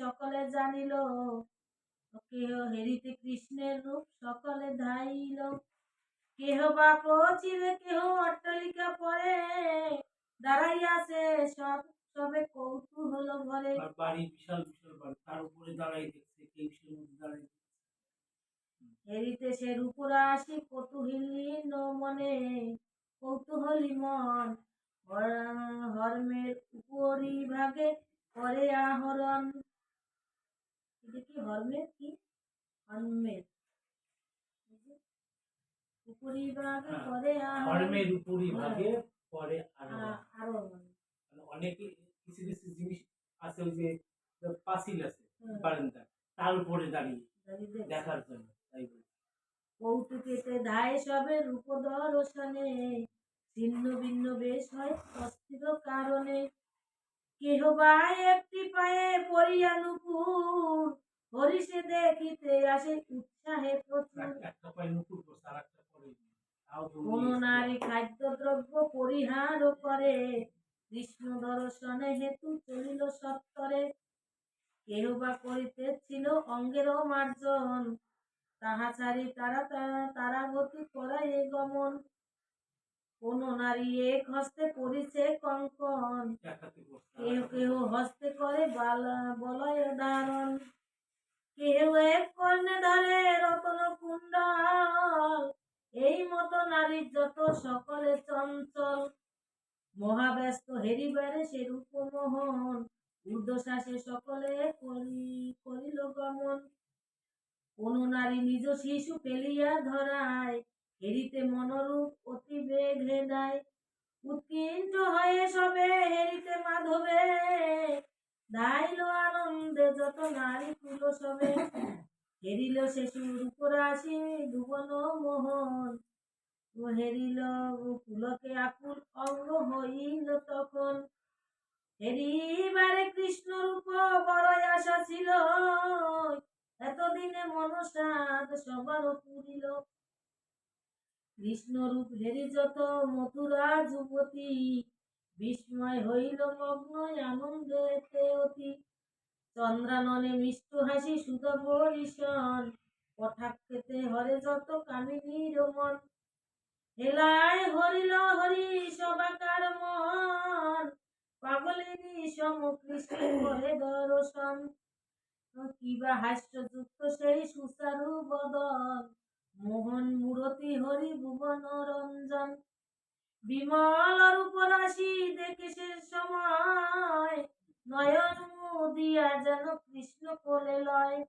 সকলে জানিল কেহ হেরিতে কৃষ্ণের রূপ সকলে ধাইল। কেহ বা প্রচিরে কেহ অট্টালিকা পরে। দাঁড়াইয়াছে সব, সবে কৌতূহল ভরে। বাড়ি বিশাল বিশাল বাড়ি। তার উপরে দাঁড়াই দেখছে সে মধ্যে দাঁড়াই। হেরিতে সে রূপরাশি কৌতূহলীন মনে কৌতূহলী মন। হর্মের উপরি ভাগে করে আহরণ। এটা কি হর্মের কি? হর্মের। উপরি ভাগে হ্যাঁ, করে আহরণ। ধর্মের উপরই ভাগে পরে আরও আরোহণ। অনেকে কিছু কিছু জিনিস আছে ওই যে পাঁচিল আছে। বারান্দা তার উপরে দাঁড়িয়ে দেখছে। দেখার জন্য তাই বলি। ধায় সবে রূপ দর্শনে ছিন্ন ভিন্ন বেশ হয় অস্থির কারণে। কেহ বা একটি পায়ে পড়িয়া নুপুর হরিষে দেখিতে আসে উৎসাহে প্রচুর। কোন নারী খাদ্য দ্রব্য পরিহার করে। কৃষ্ণ দর্শনে হেতু চলিল সত্তরে। কেহ বা করিতেছিল অঙ্গেরও মার্জন। তাহা তারা তারা গতি করায় গমন। কোন নারী এক হস্তে করিছে কঙ্কন। কেহ হস্তে করে বলয় ধারণ। এক কর্ণে ধরে রতন এই মতো নারীর যত সকলে চঞ্চল। মহাব্যস্ত হেরিবারে সে রূপমোহন। ঊর্ধ্বশ্বাসে সকলে করি, করিল গমন। কোন নারী নিজ শিশু ফেলিয়া ধরায়, হেরিতে মনোরূপ অতি বেগ হেদায় উৎকীর্ণ হয়ে সবে হেরিতে মাধবে, দাইল আনন্দে যত নারী কুল সবে। হেরিল শিশুর উপরাশি ভুবন মোহন, ও হেরিল কুলকে আকুল অঙ্গ হইল তখন। হেরিবারে কৃষ্ণ রূপ বড় আশা ছিল এতদিনে মনসাদ সবার পুরিল। কৃষ্ণ রূপ হেরি যত মথুরা যুবতী বিস্ময় হইল মগ্ন আনন্দেতে অতি। চন্দ্রাননে মিষ্ট হাসি বরিশন কটাক্ষেতে হরে যত কামিনী রমন হেলায় হরিল হরি সবাকার মন, পাগলিনী সম কৃষ্ণ করে দর্শন। কিবা হাস্যযুক্ত সেই সুচারু বদন। মোহন মূরতি হরি ভুবন রঞ্জন। বিমল রূপরাশি দেখে সে সময়। নয়ন মুদিয়া যেন কৃষ্ণ কোলে লয়।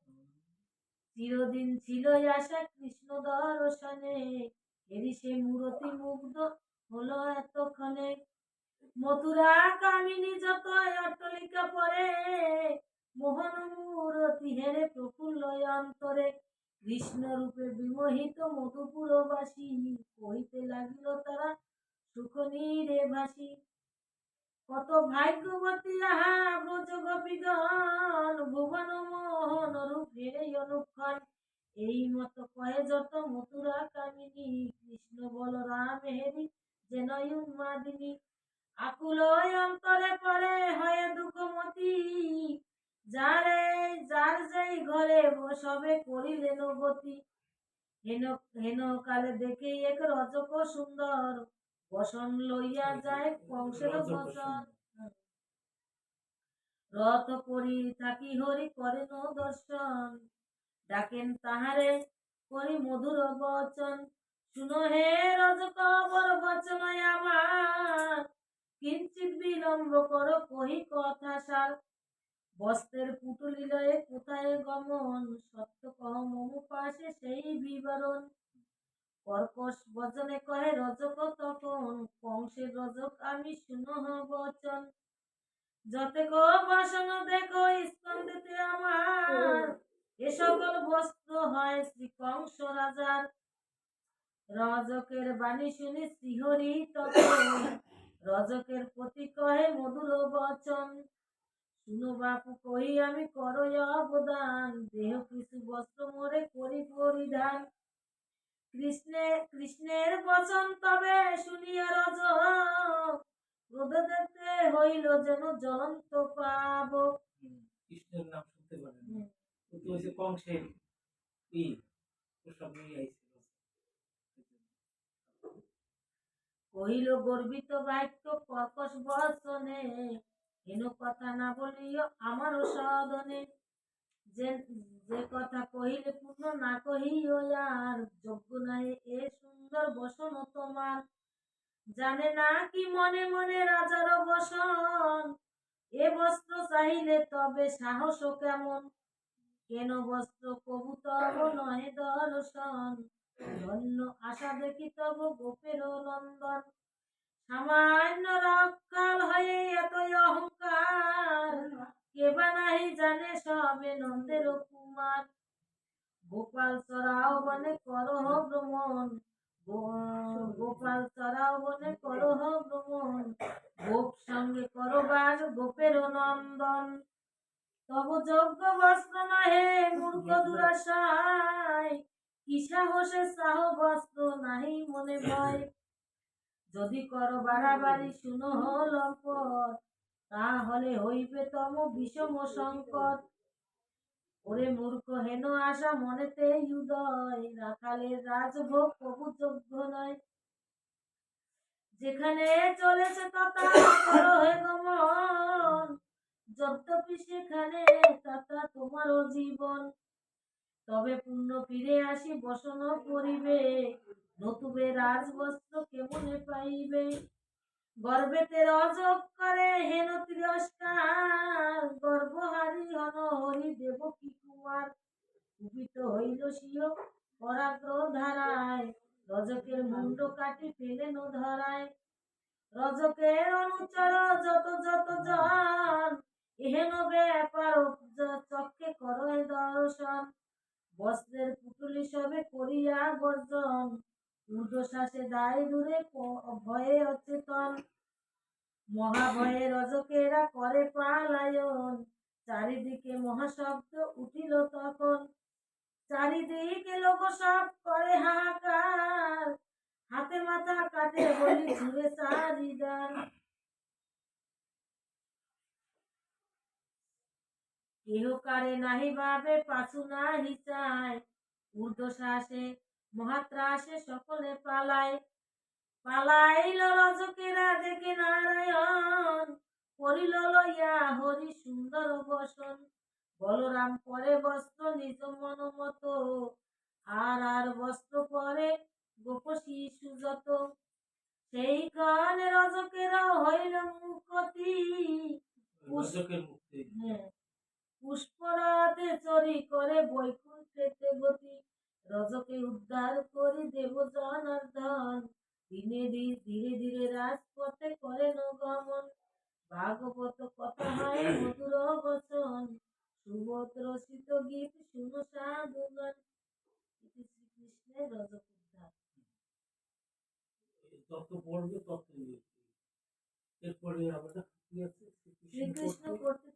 চিরদিন ছিল আশা কৃষ্ণ দর্শনে। এরি সে মূরতি মুগ্ধ হলো এতক্ষণে। মথুরা কামিনী যত অট্টলিকা পরে। মোহন মূরতি হেরে প্রফুল্ল অন্তরে কৃষ্ণ রূপে বিমোহিত মধুপুরবাসী কহিতে লাগিল তারা সুখ নীরে ভাসি কত ভাগ্যবতী আহা ব্রজ গোপীগণ, ভুবন মোহন রূপে অনুক্ষণ এই মত কয়ে যত মথুরা কামিনী, কৃষ্ণ বল রাম হেরি যেন উন্মাদিনী। আকুল অন্তরে পরে হয় দুঃখমতি যারে যার যেই ঘরে সবে করিলেন গতি হেন হেন কালে দেখে এক রজক সুন্দর বসন লইয়া যায় কংসের বসন। সুন্দর। করি থাকি হরি করেন দর্শন ডাকেন তাহারে করি মধুর বচন। শুনো হে রজক বর বচন আমার কিঞ্চিত বিলম্ব কর কহি কথা সার। বস্ত্রের পুটুলি লয়ে কোথায় গমন? সত্য কহ মম পাশে সেই বিবরণ। কর্কশ বচনে কহে রজক তখন কংসের রজক আমি শুনহ বচন। যতে গো বাসন দেখো স্কন্দিতে আমার, এ সকল বস্ত্র হয় শ্রী কংস রাজার। রজকের বাণী শুনি শ্রীহরি তখন রজকের প্রতি কহে মধুর বচন। শুনো বাপু কহি আমি করো অবদান। দেহ কিছু বস্ত্র মোরে করি পরিধান। কৃষ্ণে কৃষ্ণের বচন তবে শুনিয়া রজ। ক্রোধেতে হইল যেন জ্বলন্ত পাব। কৃষ্ণের নাম শুনতে পারেন তো কংসের ওসব নিয়ে আইছিল। কহিল গর্বিত বাক্য কর্কশ বচনে। হেন কথা না বলিও আমারও সদনে। যে যে কথা কহিলে পূর্ণ না কহিও আর, যোগ্য নাই এ সুন্দর বসন তোমার। জানে না কি মনে মনে রাজার বসন। এ বস্ত্র চাহিলে তবে সাহস কেমন। কেন বস্ত্র কবু তব নহে দর্শন। ধন্য আশা দেখি তব গোপের নন্দন। সামান্য রক্ষাল হয়ে এত অহংকার। কেবা নাহি জানে সবে নন্দের কুমার গোপাল চড়াও বনে করহ ভ্রমণ। গোপাল চড়াও বনে করহ ভ্রমণ। গোপ সঙ্গে করবার গোপের নন্দন। তব যজ্ঞ বস্ত্র নহে মূর্খ দুরাশায়। কি সাহসে সাহ বস্ত্র নাহি মনে ভয়। যদি কর বাড়াবাড়ি, শুনো লম্পট, তাহলে হইবে তম বিষম সংকট। ওরে মূর্খ, হেন আশা মনেতে রাজভোগ, প্রভু যোগ্য নয়। যেখানে চলেছে তথা হে গমন, যদ্যপি সেখানে, তথা তোমারও জীবন। তবে পুণ্য ফিরে আসি বসন করিবে নতুবে রাজবস্ত্র কেমনে পাইবে। গর্বেতে রজক করে হেন তিরস্কার গর্বহারি হন হরি দেব কি কুমার। কুপিত হইল সিও পরাগ্রহ ধারায়। রজকের মুন্ড কাটি ফেলেন ধরায়। রজকের অনুচর যত যত জন, এহেন ব্যাপার চক্ষে করয় দর্শন। বস্ত্রের পুতুলি সবে করিয়া গর্জন। ঊর্ধ্বশ্বাসে দায় দূরে ভয়ে অচেতন। মহাভয়ে রজকেরা করে পালায়ন। চারিদিকে মহাশব্দ উঠিল তখন চারিদিকে লোক সব করে হাহাকার হাতে মাথা কাটে বলি ছুঁড়ে চারিদার কেহ কারে নাহি ভাবে পাছু নাহি চায় ঊর্ধ্বশ্বাসে মহাত্রাসে সকলে পালায় পালাইল রজকেরা দেখে নারায়ণ করিল লইয়া হরি সুন্দর বসন। বলরাম পরে বস্ত্র নিজ মন মতো আর আর বস্ত্র পরে গোপ শিশু যত। সেই সেইখানে রজকেরা হইল মুক্তি। হ্যাঁ পুষ্পরাতে চরি করে গতি রজকে উদ্ধার করি দেব জনার্দন। দিনে ধীরে ধীরে রাজপথে করেন গমন ভাগবত কথা হয় মধুর বচন। সুবোধ রচিত গীত শুনো সাধুগণ। শ্রীকৃষ্ণের রজক উদ্ধার। পড়বে তত। এরপরে আমরা শ্রীকৃষ্ণ শ্রীকৃষ্ণ করতে- কর্তৃক